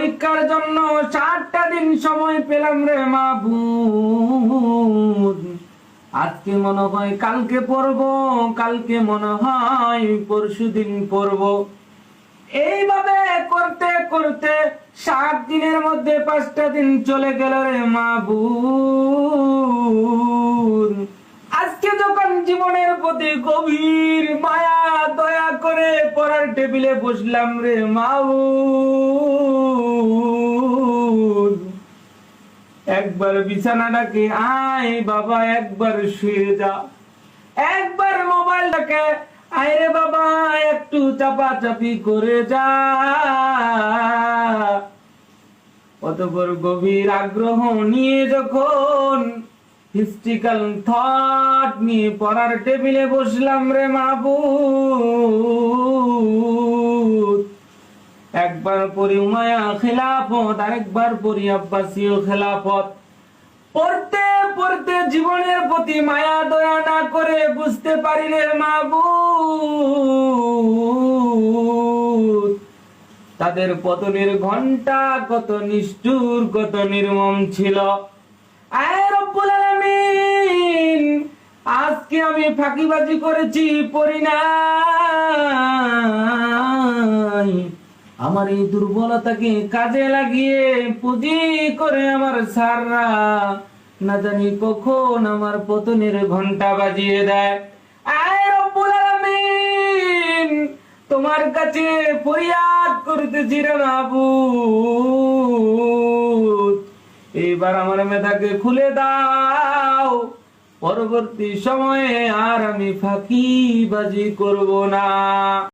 পরীক্ষার জন্য চারটা দিন সময় পেলাম রে মাহবুব। আজকে মনে হয় কালকে পড়ব, কালকে মনে হয় পরশু দিন পড়ব। এইভাবে করতে করতে সাত দিনের মধ্যে পাঁচটা দিন চলে গেল রে মাহবুব। আজকে যখন জীবনের প্রতি গভীর মায়া পড়ার টেবিলে বসলাম রে মাহবুব একবার বিছানাটাকে আয় বাবা, একবার শুয়ে যা। একবার মোবাইলটাকে আয় রে বাবা, একটু চাপাচাপি করে যা। অতপর গভীর আগ্রহ নিয়ে যখন হিস্ট্রিক্যাল থট নিয়ে পড়ার টেবিলে বসলাম রে মাহবুব একবার পড়ি উমায়া খেলাফত, আরেকবার পড়ি আব্বাসীয় খেলাফত। পড়তে পড়তে জীবনের প্রতি মায়া দয়া না করে বুঝতে পারি রে মাহবুব তাদের পতনের ঘণ্টা কত নিষ্ঠুর, কত নির্মম ছিল। আজকে আমি ফাঁকিবাজি করেছি, পড়ি নাই। আমার এই দুর্বলতাকে কাজে লাগিয়ে, পুঁজি করে আমার সাররা না জানি কখন আমার পতনের ঘণ্টা বাজিয়ে দেয়। তোমার কাছে ফরিয়াদ করতেছি রে বাবু এইবার আমার মেধাকে খুলে দাও। পরবর্তী সময়ে আর আমি ফাঁকিবাজি করব না।